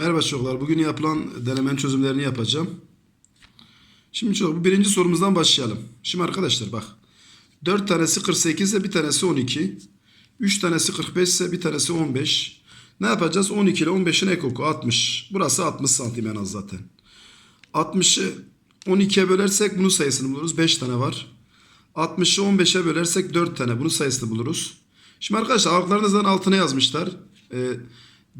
Merhaba çocuklar. Bugün yapılan denemenin çözümlerini yapacağım. Şimdi çocuk bu birinci sorumuzdan başlayalım. Şimdi arkadaşlar bak. 4 tanesi 48 ise bir tanesi 12. 3 tanesi 45 ise bir tanesi 15. Ne yapacağız? 12 ile 15'in ek oku 60. Burası 60 santim en az zaten. 60'ı 12'ye bölersek bunun sayısını buluruz. 5 tane var. 60'ı 15'e bölersek 4 tane. Bunun sayısını buluruz. Şimdi arkadaşlar altlarınızdan altına yazmışlar. Ee,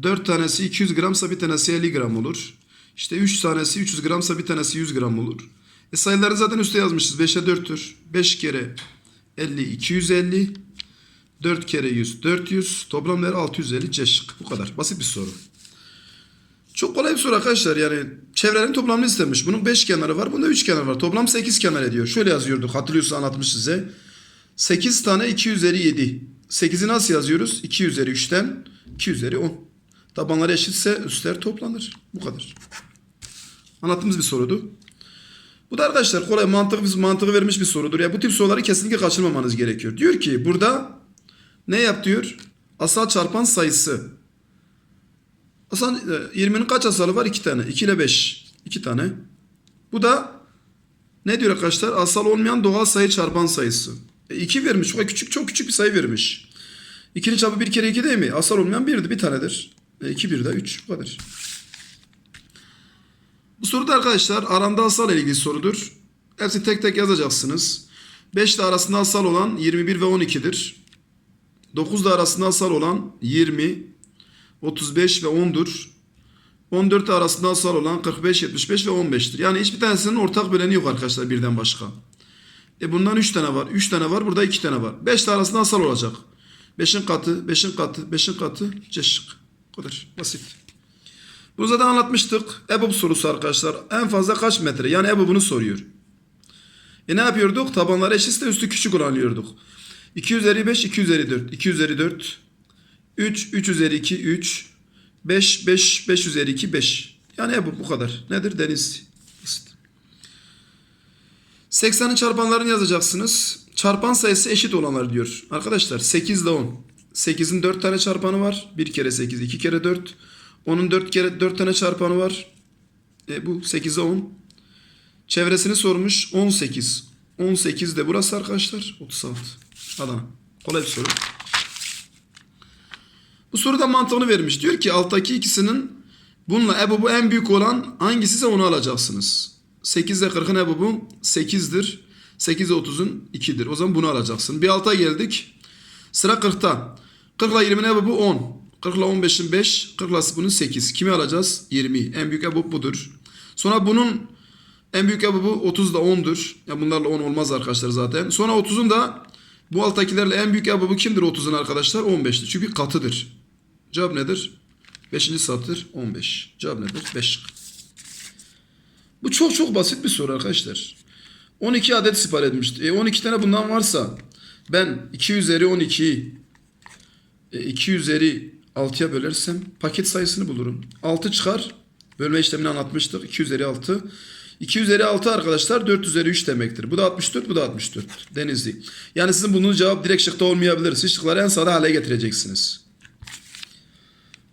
4 tanesi 200 gramsa bir tanesi 50 gram olur. İşte 3 tanesi 300 gramsa bir tanesi 100 gram olur. E sayıları zaten üstte yazmışız. 5'e 4'tür. 5 kere 50 250. 4 kere 100 400. Toplam değeri 650 C şık. Bu kadar. Basit bir soru. Çok kolay bir soru arkadaşlar. Yani çevrenin toplamını istemiş. Bunun 5 kenarı var. Bunda 3 kenarı var. Toplam 8 kenar ediyor. Şöyle yazıyorduk. Hatırlıyorsa anlatmış size. 8 tane 2 üzeri 7. 8'i nasıl yazıyoruz? 2 üzeri 3'ten 2 üzeri 10. Tabanları eşitse üstler toplanır. Bu kadar. Anlattığımız bir sorudu. Bu da arkadaşlar kolay mantık mantığı vermiş bir sorudur. Ya bu tip soruları kesinlikle kaçırmamanız gerekiyor. Diyor ki burada ne yap diyor? Asal çarpan sayısı. Asal 20'nin kaç asalı var? 2 tane. 2 ile 5. 2 tane. Bu da ne diyor arkadaşlar? Asal olmayan doğal sayı çarpan sayısı. 2 vermiş. O küçük çok küçük bir sayı vermiş. 2'nin çarpı 1 kere 2 değil mi? Asal olmayan 1'di. Bir tanedir. 2 1 de 3. Bu kadar. Bu soruda arkadaşlar aranda asal ile ilgili sorudur. Hepsi tek tek yazacaksınız. 5 ile arasında asal olan 21 ve 12'dir. 9 ile arasında asal olan 20, 35 ve 10'dur. 14 ile arasında asal olan 45, 75 ve 15'tir. Yani hiçbir tanesinin ortak böleni yok arkadaşlar birden başka. E bundan 3 tane var. 3 tane var. Burada 2 tane var. 5 ile arasında asal olacak. 5'in katı, 5'in katı, 5'in katı C. Bu kadar. Basit. Bunu zaten anlatmıştık. EBOB sorusu arkadaşlar. En fazla kaç metre? Yani EBOB'unu soruyor. E ne yapıyorduk? Tabanları eşitse üstü küçük olan alıyorduk. 2 üzeri 5, 2 üzeri 4. 2 üzeri 4. 3, 3 üzeri 2, 3. 5, 5, 5 üzeri 2, 5. Yani EBOB bu kadar. Nedir? Deniz. Basit. 80'in çarpanlarını yazacaksınız. Çarpan sayısı eşit olanlar diyor. Arkadaşlar 8 ile 10. 8'in 4 tane çarpanı var. 1 kere 8, 2 kere 4. Onun 4 kere 4 tane çarpanı var. E, bu 8'e 10. Çevresini sormuş 18. 18 de burası arkadaşlar 36. Adana. Kolay bir soru. Bu soruda mantığını vermiş. Diyor ki alttaki ikisinin bununla ebubu en büyük olan hangisi ise onu alacaksınız. 8 ile 40'ın ebubu 8'dir. 8 ile 30'un 2'dir. O zaman bunu alacaksın. Bir alta geldik. Sıra 40'ta. 40 ile 20'nin ebubu 10. 40 ile 15'in 5. 40 ile bunun 8. Kimi alacağız? 20. En büyük ebub budur. Sonra bunun en büyük ebubu 30 da 10'dur. Ya bunlarla 10 olmaz arkadaşlar zaten. Sonra 30'un da bu alttakilerle en büyük ebubu kimdir 30'un arkadaşlar? 15'tir. Çünkü katıdır. Cevap nedir? 5. satır 15. Cevap nedir? 5. Bu çok çok basit bir soru arkadaşlar. 12 adet sipariş etmişti. E 12 tane bundan varsa ben 2 üzeri 12'yi e, 2 üzeri 6'ya bölersem paket sayısını bulurum. 6 çıkar. Bölme işlemini anlatmıştık. 2 üzeri 6. 2 üzeri 6 arkadaşlar 4 üzeri 3 demektir. Bu da 64, bu da 64. Denizli. Yani sizin bunun cevap direkt şıkta olmayabilir. Siz şıkları en sade hale getireceksiniz.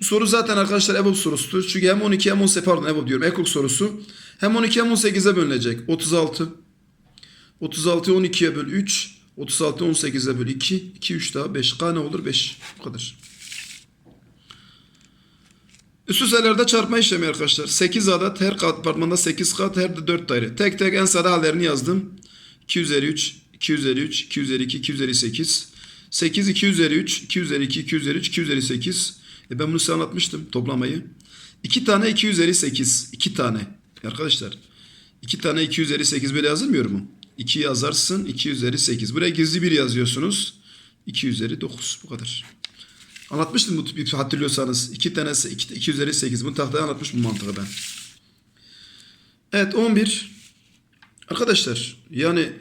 Bu soru zaten arkadaşlar EBOB sorusudur. Çünkü hem 12 hem 18 pardon EBOB diyorum. Ekok sorusu. Hem 12 hem 18'e bölünecek. 36. 36'yı 12'ye böl 3. 36 18'e böl 2. 2 3 daha 5. K ne olur? 5. Bu kadar. Üst sayılarda çarpma işlemi arkadaşlar. 8 adet her katmanında 8 kat her de 4 daire. Tek tek en sade hallerini yazdım. 2 üzeri 3, 2 üzeri 3, 2 üzeri 2, 2 üzeri 8. 8 2 üzeri 3, 2 üzeri 2, 2 üzeri 3, 2 üzeri 8. E ben bunu size anlatmıştım toplamayı. 2 tane 2 üzeri 8. 2 tane. Arkadaşlar 2 tane 2 üzeri 8 böyle yazılmıyor mu? 2 yazarsın 2 üzeri 8. Buraya gizli bir yazıyorsunuz. 2 üzeri 9 bu kadar. Anlatmıştım bu hatırlıyorsanız. 2 tanesi 2, 2 üzeri 8. Bunu tahtaya anlatmıştım bu mantığı ben. Evet 11. Arkadaşlar yani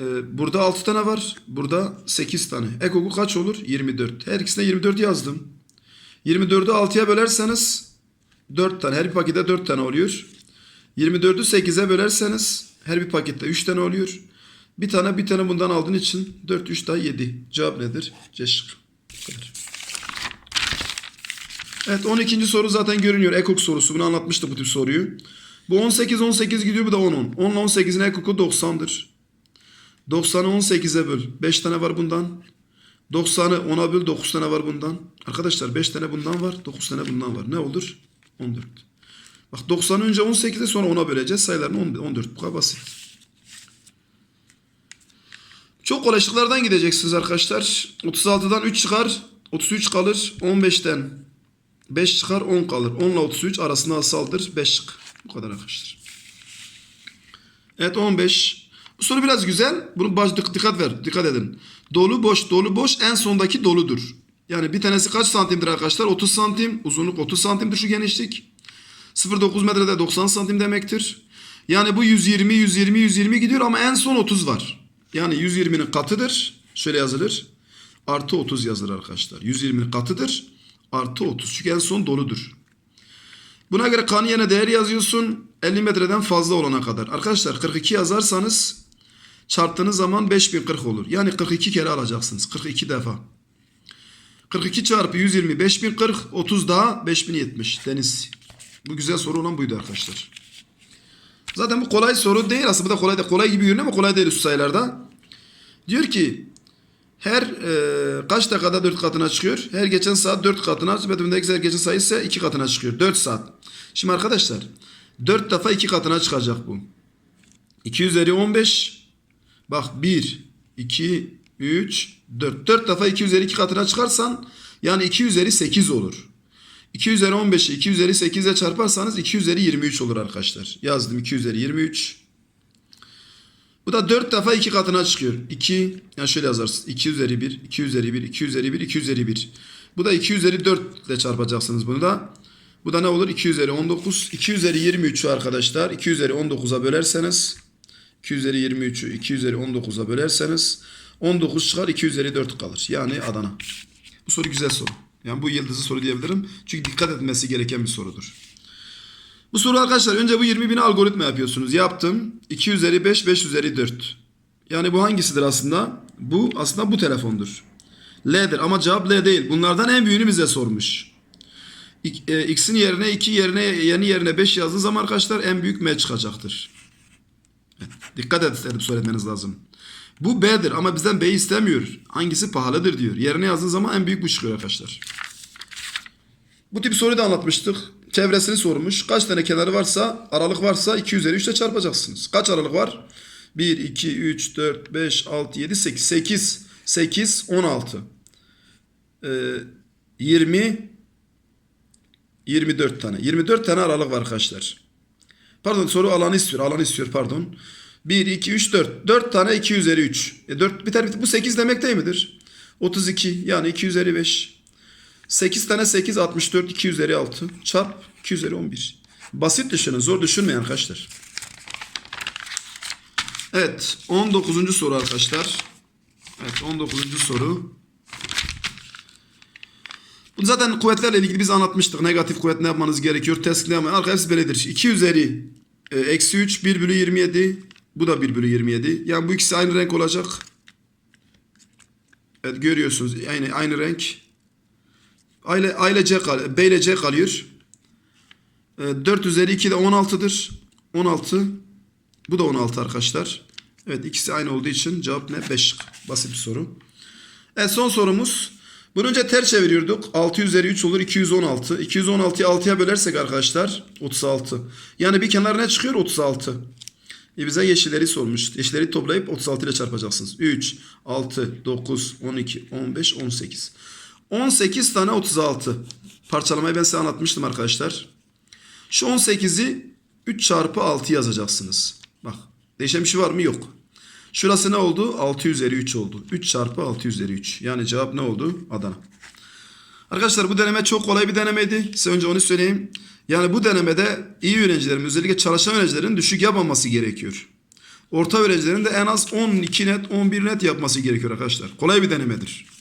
e, burada 6 tane var. Burada 8 tane. Ekoku kaç olur? 24. Her ikisine 24 yazdım. 24'ü 6'ya bölerseniz 4 tane. Her bir pakette 4 tane oluyor. 24'ü 8'e bölerseniz her bir pakette 3 tane oluyor. Bir tane bir tane bundan aldığın için 4 3 daha 7. Cevap nedir? C şıkkı. Evet 12. soru zaten görünüyor. Ekok sorusu. Bunu anlatmıştık bu tip soruyu. Bu 18 18 gidiyor bu da 10 10. 10 ile 18'in ekoku 90'dır. 90'ı 18'e böl. 5 tane var bundan. 90'ı 10'a böl 9 tane var bundan. Arkadaşlar 5 tane bundan var. 9 tane bundan var. Ne olur? 14. Bak 90'ı önce 18'e sonra 10'a böleceğiz. Sayılarını 10 14. Bu kadar basit. Çok kolay şıklardan gideceksiniz arkadaşlar. 36'dan 3 çıkar. 33 kalır. 15'ten 5 çıkar 10 kalır. 10 ile 33 arasında asaldır. 5 şık. Bu kadar arkadaşlar. Evet 15. Bu soru biraz güzel. Bunu baş, dik- dikkat ver. Dikkat edin. Dolu boş dolu boş en sondaki doludur. Yani bir tanesi kaç santimdir arkadaşlar? 30 santim. Uzunluk 30 santimdir şu genişlik. 0.9 metrede 90 santim demektir. Yani bu 120 120 120 gidiyor ama en son 30 var. Yani 120'nin katıdır. Şöyle yazılır. Artı 30 yazılır arkadaşlar. 120'nin katıdır. Artı 30. Çünkü en son doludur. Buna göre kan yerine değer yazıyorsun 50 metreden fazla olana kadar. Arkadaşlar 42 yazarsanız çarptığınız zaman 5040 olur. Yani 42 kere alacaksınız. 42 defa. 42 çarpı 120 5040 30 daha 5070 deniz. Bu güzel soru olan buydu arkadaşlar. Zaten bu kolay soru değil aslında bu da kolay da kolay gibi görünüyor ama kolay değil üst sayılarda. Diyor ki her e, kaç dakikada 4 katına çıkıyor? Her geçen saat 4 katına, metodundaki her geçen sayı ise 2 katına çıkıyor. 4 saat. Şimdi arkadaşlar 4 defa 2 katına çıkacak bu. 2 üzeri 15 bak 1, 2, 3, 4. 4 defa 2 üzeri 2 katına çıkarsan yani 2 üzeri 8 olur. 2 üzeri 15'i 2 üzeri 8 ile çarparsanız 2 üzeri 23 olur arkadaşlar. Yazdım 2 üzeri 23. Bu da 4 defa 2 katına çıkıyor. 2 yani şöyle yazarsınız. 2 üzeri 1, 2 üzeri 1, 2 üzeri 1, 2 üzeri 1. Bu da 2 üzeri 4 ile çarpacaksınız bunu da. Bu da ne olur? 2 üzeri 19. 2 üzeri 23'ü arkadaşlar 2 üzeri 19'a bölerseniz 2 üzeri 23'ü 2 üzeri 19'a bölerseniz 19 çıkar 2 üzeri 4 kalır. Yani Adana. Bu soru güzel soru. Yani bu yıldızı soru diyebilirim. Çünkü dikkat etmesi gereken bir sorudur. Bu soru arkadaşlar önce bu 20 bini algoritma yapıyorsunuz. Yaptım. 2 üzeri 5, 5 üzeri 4. Yani bu hangisidir aslında? Bu aslında bu telefondur. L'dir ama cevap L değil. Bunlardan en büyüğünü bize sormuş. E, X'in yerine 2 yerine yeni yerine 5 yazdığı zaman arkadaşlar en büyük M çıkacaktır. Evet, dikkat edip söylemeniz lazım. Bu B'dir ama bizden B'yi istemiyor. Hangisi pahalıdır diyor. Yerine yazdığın zaman en büyük bu çıkıyor arkadaşlar. Bu tip soruyu da anlatmıştık. Çevresini sormuş. Kaç tane kenarı varsa, aralık varsa 2 üzeri 3 ile çarpacaksınız. Kaç aralık var? 1, 2, 3, 4, 5, 6, 7, 8. 8, 8, 16. Ee, 20, 24 tane. 24 tane aralık var arkadaşlar. Pardon soru alanı istiyor. Alanı istiyor pardon. 1, 2, 3, 4. 4 tane 2 üzeri 3. E 4 biter biter. Bu 8 demek değil midir? 32 yani 2 üzeri 5. 8 tane 8 64 2 üzeri 6 çarp 2 üzeri 11. Basit düşünün zor düşünmeyin arkadaşlar. Evet 19. soru arkadaşlar. Evet 19. soru. Bunu zaten kuvvetlerle ilgili biz anlatmıştık. Negatif kuvvet ne yapmanız gerekiyor? Test ne yapmanız? Arka hepsi böyledir. 2 üzeri e, eksi 3 1 bölü 27. Bu da 1 bölü 27. Yani bu ikisi aynı renk olacak. Evet görüyorsunuz aynı aynı renk. Aile, aile C kal B C kalıyor. E, 4 üzeri 2 de 16'dır. 16. Bu da 16 arkadaşlar. Evet ikisi aynı olduğu için cevap ne? 5 şık. Basit bir soru. Evet son sorumuz. Bunu önce ters çeviriyorduk. 6 üzeri 3 olur 216. 216'yı 6'ya bölersek arkadaşlar 36. Yani bir kenar ne çıkıyor? 36. E bize yeşilleri sormuş. Yeşilleri toplayıp 36 ile çarpacaksınız. 3, 6, 9, 12, 15, 18. 18 tane 36. Parçalamayı ben size anlatmıştım arkadaşlar. Şu 18'i 3 çarpı 6 yazacaksınız. Bak değişen bir şey var mı? Yok. Şurası ne oldu? 6 üzeri 3 oldu. 3 çarpı 6 üzeri 3. Yani cevap ne oldu? Adana. Arkadaşlar bu deneme çok kolay bir denemeydi. Size önce onu söyleyeyim. Yani bu denemede iyi öğrencilerin özellikle çalışan öğrencilerin düşük yapmaması gerekiyor. Orta öğrencilerin de en az 12 net 11 net yapması gerekiyor arkadaşlar. Kolay bir denemedir.